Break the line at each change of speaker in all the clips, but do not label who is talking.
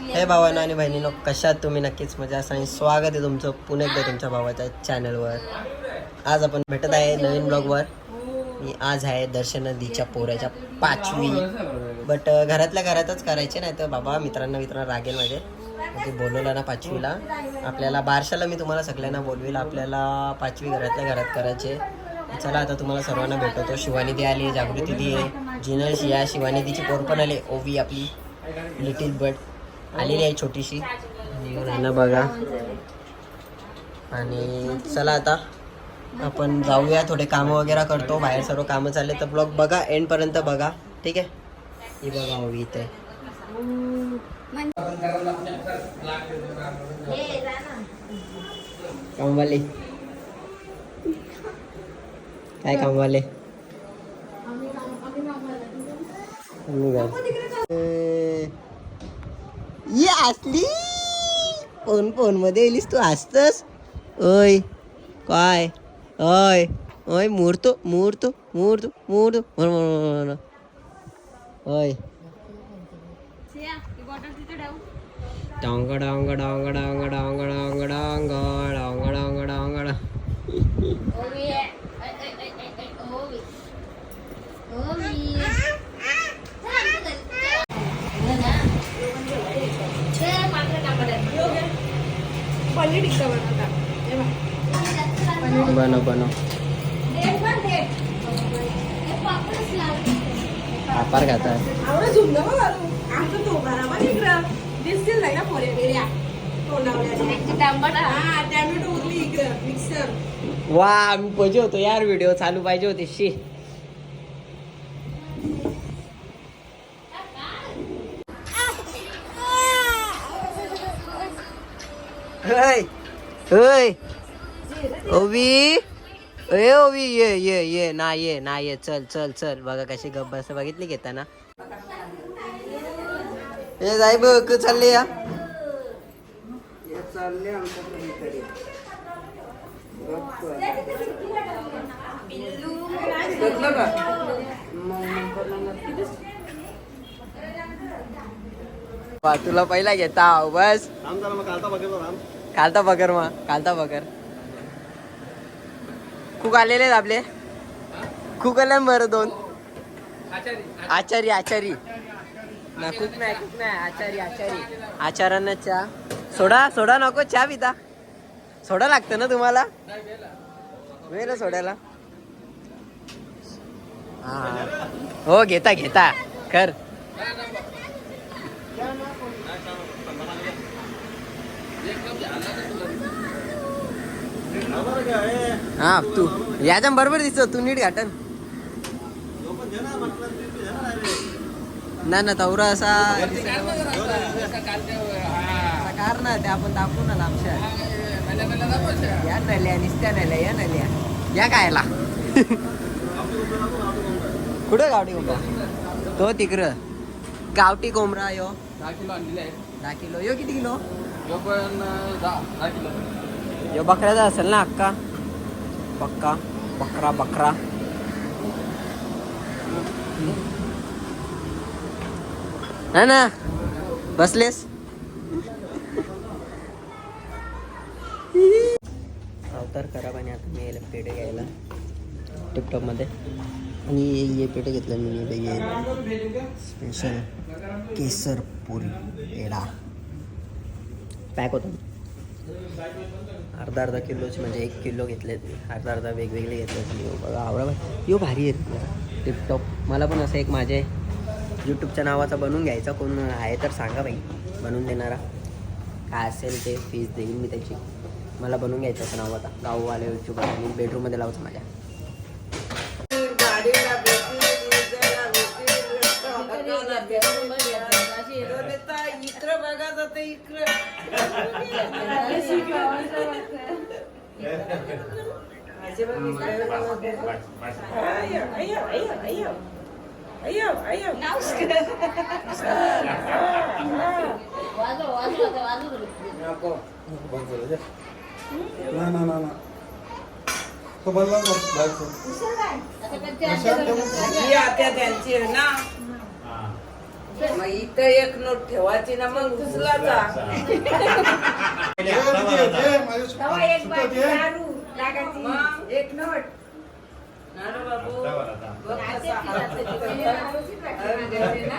हे भावांनो आणि बहिणीनो कशात तुम्ही नक्कीच मजा असा आणि स्वागत आहे तुमचं पुन्हा एकदा तुमच्या भावाच्या चॅनलवर आज आपण भेटत आहे नवीन ब्लॉगवर मी आज आहे दर्शन नदीच्या पोऱ्याच्या पाचवी. बट घरातल्या घरातच करायचे नाही तर बाबा मित्रांना मित्रांना रागेल माझे. म्हणजे बोलवलं ना पाचवीला. आपल्याला बारशाला मी तुम्हाला सगळ्यांना बोलवेल आपल्याला पाचवी घरातल्या घरात करायचे. चला आता तुम्हाला सर्वांना भेटवतो. शिवानी दी आली जागृती दी. आहे जिनल शिया शिवानी दीची पोर पण आली. ओवी आपली. लिटिल बर्ड आलेली आहे छोटीशी. ना बघा. आणि चला आता आपण जाऊया थोडे कामं वगैरे करतो बाहेर सर्व कामं चालले तर ब्लॉग बघा एंडपर्यंत बघा ठीक आहे? ही बघा ओवी इथे. कामवाले. काय कामवाले? ये असली. फोन फोनमध्ये येलीस तू असतस ओय काय? ओय ओय म्हण म्हण म्हण म्हण. ओय. डांग डांग डांग डांग डांग डांग डांग डांग डांग डांग डांग
पनीर टिक्का बनवता. बघ.
बनव बनव. आपार खाता
आवडं झुंग. आमचं तो बराबर इकडं. दिसतील नाही ना बिऱ्या हा टॅमॅटो उरली इकडं. मिक्सर.
वा आम्ही पाहिजे होतो यार व्हिडिओ चालू पाहिजे होते. शी. Hey! Hey! ओवी ए ओवी ये ये ये ना ये ना ये चल चल चल बघा कशी गप्प बस बघितली घेताना ए जाय बघ चालले या वा, तुला पहिला घेता बस. कालता बगर मग कालता बगर खूप आलेले आहेत आपले. खूप आले बरं दोन. आचारी आचारी. ना खूप नाही खूप नाही. आचारी आचारी. आचारांना चहा. सोडा सोडा नको चहा पिता. सोडा लागतं ना तुम्हाला? वेळ सोडायला. हा. हो घेता घेता. कर. हा तू. याच्या बरोबर दिसतो तू नीट घाटन. ना ना तवरा असा कार ना ते आपण दाखवू ना आमच्या या नल्या निसत्या नल्या या नल्या. या कायला. कुठं गावडी उभा? तो तिकडं. गावठी कोंबडा यो. दहा किलो यो किती किलो? यो बकऱ्याचा असेल ना अक्का पक्का? बकरा बकरा. ना ना. बसलेस? अवतार खराब आणि आता मी यायला पेढे घ्यायला. टिपटॉपमध्ये आणि हे पेढे घेतलं मी हे स्पेशल केसर पुरी पेढा. पॅक होतो. अर्धा अर्धा किलोचे म्हणजे एक किलो घेतलेत मी अर्धा अर्धा वेगवेगळे घेतलेत मी बघा आवडा यो भारी आहे टिपटॉप मला पण असं एक माझे यूट्यूबच्या नावाचा बनवून घ्यायचा. कोण आहे तर सांगा बाई. बनवून देणारा. काय असेल ते फीस देईन मी त्याची. मला बनवून घ्यायचं असं नाव आता. गाववाले यूट्यूबर आणि बेडरूममध्ये लावायचं माझ्या.
जाते इकडं बघा जाते इकडं
ना ना ना ना तो बनला
बाहेर त्यांची आहे ना.
मग इथं एक नोट ठेवायची ना मग. मग? एक नोट. ना रे बाबू बघ कसा हात करतात. अरे देते ना.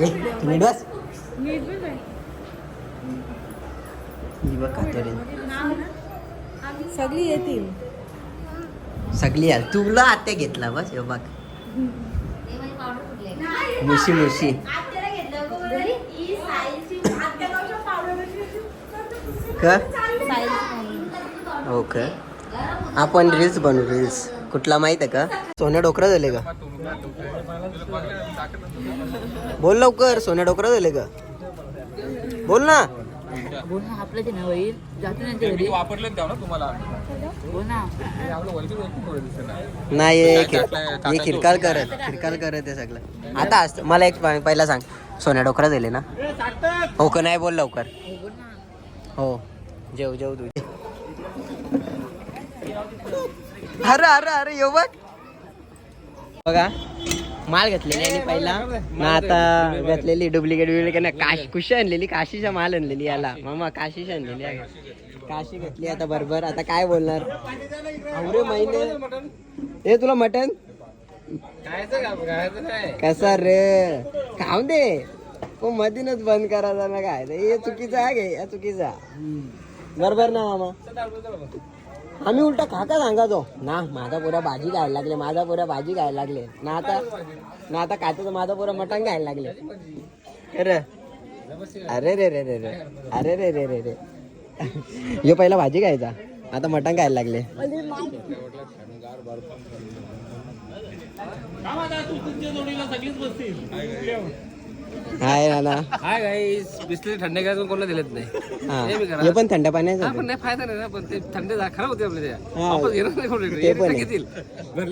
नीट बस ही बघ कातरी
सगळी येतील.
सगळी यार. तुला आत्या घेतला बस हे बघ. मुशी मुशी. का हो का आपण रील्स बनवू रील्स कुठला माहीत आहे का? सोन्या डोकरा झाले का? बोल लवकर सोन्या डोकरा झाले का? बोल ना.
आपलं ते नवईल जाते ना ते
वापरले द्या ना तुम्हाला.
हो ना.
हे ना.
नाही हे हे खिरकाल करत खिरकाल करत आहे सगळं. आता असतं मला एक पहिला सांग. सोन्या डोकरा झाले ना? हो का नाही? बोल लवकर. हो जेव जेव तू अरे अरे अरे येऊ बघ. बघा माल घेतलेली आणि पहिला. ना आता घेतलेली डुप्लिकेट बिप्लिकेट नाही काश कुशी आणलेली काशीचा माल आणलेली याला. मामा काशीच आणलेली आहे. काशी घेतली आता बरोबर. आता काय बोलणार? अवरे महिने. ए तुला मटन कसा रे? खाऊ दे. पण मधीनच बंद करायचा ना काय हे चुकीचा आहे गे या चुकीचा बरोबर ना मामा? आम्ही उलटा खाका सांगायचो ना माझा पुरा भाजी खायला लागले माझा पुरा भाजी खायला लागले. ना आता ना आता खातो माझा पुरा मटण खायला लागले. अरे अरे रे रे रे रे. अरे रे रे रे रे. यो पहिला भाजी खायचा. आता मटण खायला लागले. हाय नाना
हाय गाईस बिस्लेरी थंड काय कोणाला दिलेत नाही.
हा.
हे करा.
हे पण थंड पाण्याचं
हा पण नाही फायदा नाही ना पण ते थंड जा- खराब होते आपल्या त्या
हा.
वापस घेणार नाही कोण
ते पण आहे.
घेतील.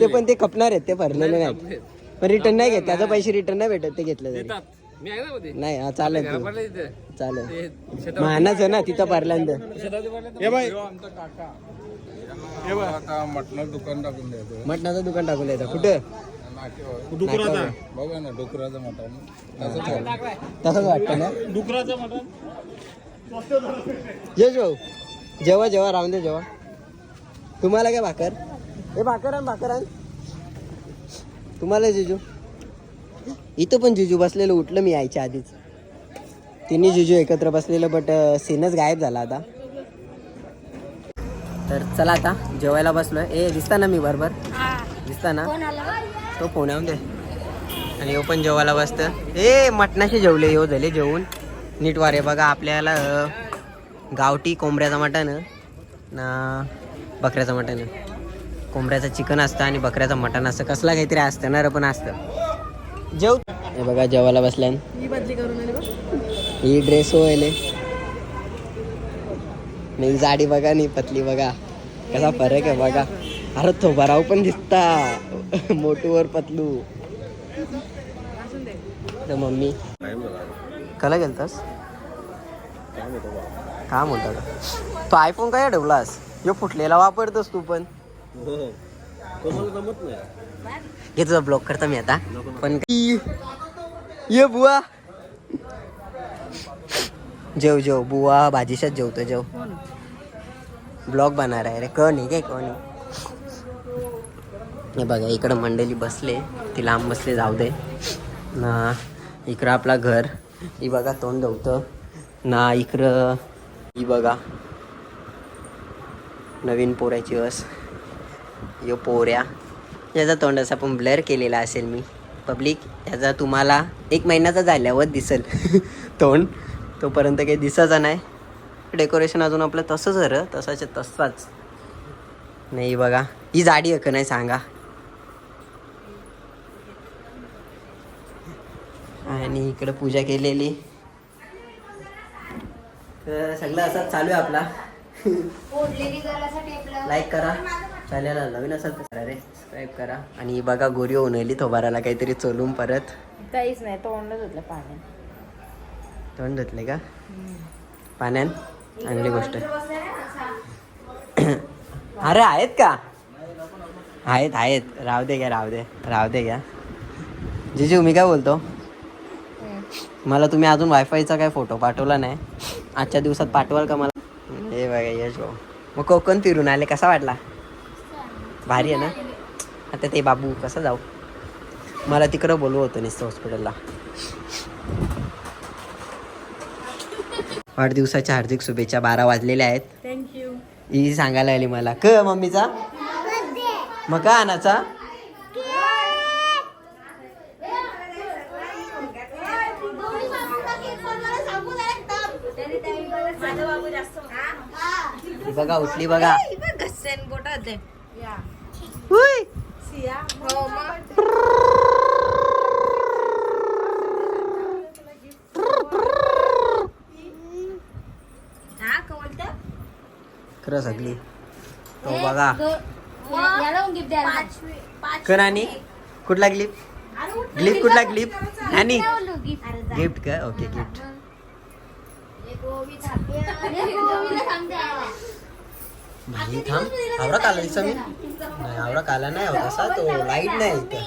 ते पण ते खपणार आहेत ते भरलेले नाहीत पण रिटर्न नाही घेत त्याचा पैसे रिटर्न नाही भेटत ते घेतलं तरी.
देतात. मी आहे ना मध्ये.
नाही हा, चालेल
घरा
तू.
पडले तिथे
चालेल.
ते शेतात
महानाच आहे ना तिथं भरल्यानंतर.
शेतावरती पडले आता मटणाचं दुकान टाकून द्यायचं.
मटणाचं दुकान टाकून येतं कुठं?
डुकराचा?
बघा ना डुकराचं मटण
तसंच वाटतं ना?
डुकराचा मटण
ये जो. जेव्हा जेव्हा राहून दे जेव्हा तुम्हाला काय भाकर? हे भाकर आण भाकर आण. तुम्हाला जिजू? इथं पण जिजू बसलेलं उठलं मी यायच्या आधीच. तिन्ही जिजू एकत्र बसलेलं बट सीनच गायब झाला आता. तर चला आता जेवायला बसलोय. ए दिसता ना मी बरोबर? दिसता ना तो फोन येऊन दे. आणि यो पण जेवायला बसतं. ए मटणाशी जेवले येऊ झाले जेवून. नीट वारे बघा आपल्याला गावठी कोंबड्याचं मटण ना बकऱ्याचं मटण. कोंबड्याचं चिकन असतं आणि बकऱ्याचं मटण असतं. कसला काहीतरी असतं ना पण असतं. जेव. हे बघा जेवायला बसल्यान.
ही
ड्रेस होईल नाही जाडी बघा नाही पतली बघा. कसा फरक आहे बघा. अरे तो भराव पण दिसता. मोटूवर पतलू. तर मम्मी. कला गेलतास काय म्हणतो का तो आयफोन काय ठेवलास यो फुटलेला वापरतोस तू पण. हे तुझा ब्लॉक करता मी आता. पण ये बुवा. जेव जेव. बुवा भाजीशात जेवतो जेव. ब्लॉग बनणार आहे रे. कोणी काय कोणी हे बघा इकडं मंडळी बसले. ती लांब बसले जाऊ दे. ना इकडं आपला घर. ही बघा तोंड धवतं. ना इकडं ही बघा. नवीन पोऱ्याची अस. यो पोऱ्या. याचा तोंड असा पण ब्लर केलेला असेल मी. पब्लिक याचा तुम्हाला एक महिन्याचा झाल्यावर दिसेल. तोंड. तोपर्यंत काही दिसायचा नाही. डेकोरेशन अजून आपलं तसंच आहे तसाच तसाच. नाही बघा. ही जाडी आहे का नाही सांगा. आणि इकडं पूजा केलेली. तर सगळं असंच चालू आहे आपला. लाईक करा. चॅनलला नवीन असेल तर करा रे. सबस्क्राईब करा. आणि बघा गोरी होऊन येली थोबाराला काहीतरी चोलून परत.
काहीच नाही तोंडच होतलं पाण्यात
तोंड धुतले का? पाण्यात चांगली गोष्ट. अरे आहेत का? आहेत आहेत. राहू दे घ्या राहू दे. राहू दे घ्या. जिजू मी काय बोलतो? मला तुम्ही अजून वायफायचा काय फोटो पाठवला नाही. आजच्या दिवसात पाठवाल का मला? हे बघा यश भाऊ. मग कोकण फिरून आले कसा वाटला? भारी आहे ना? आता ते बाबू कसं जाऊ? मला तिकडं बोलू होतं नुसतं हॉस्पिटलला. वाढदिवसाच्या हार्दिक शुभेच्छा बारा वाजलेल्या आहेत.
थँक्यू
ही सांगायला आली मला. क मम्मीचा? मग का आणाचा? बघा उठली बघा. हुय. खरं सगळी. तो बघा. कर आणि कुठला ग्लिप ग्लिप कुठला ग्लिप आणि गिफ्ट का? ओके गिफ्ट भाई थांब. आवडा काला दिसा मी नाही? आवडा काला नाही होत. असा तो लाइट नाही इथं.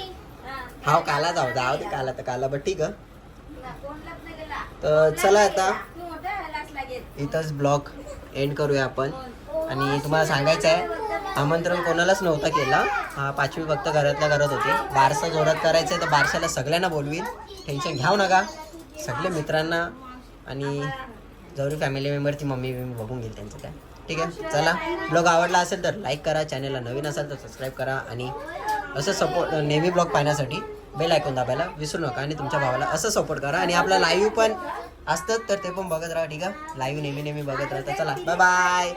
हा काला जाऊ जाऊ दे काला तर काला बट ठीक आहे. तर चला आता. इथंच ब्लॉग एंड करूया आपण. आणि तुम्हाला सांगायचं आहे आमंत्रण कोणालाच नव्हता केला. हा पाचवी फक्त घरातल्या घरात होते. बारसा जोरात करायचं आहे तर बारशाला सगळ्यांना बोलवीन. टेन्शन घ्याव नका. सगळे मित्रांना आणि जवळ फॅमिली मेंबर ती मम्मी बिम्मी बघून घेईल त्यांचं काय. ठीक आहे? चला. ब्लॉग आवडला असेल तर लाईक करा. चॅनलला नवीन असेल तर सबस्क्राईब करा. आणि असं सपोर्ट नेहमी ब्लॉग पाहण्यासाठी बेल ऐकून दाबायला विसरू नका आणि तुमच्या भावाला असं सपोर्ट करा. आणि आपला लाईव्ह पण असतात तर ते पण बघत राहा ठीक आहे? लाईव्ह नेहमी नेहमी बघत राहता चला. Bye bye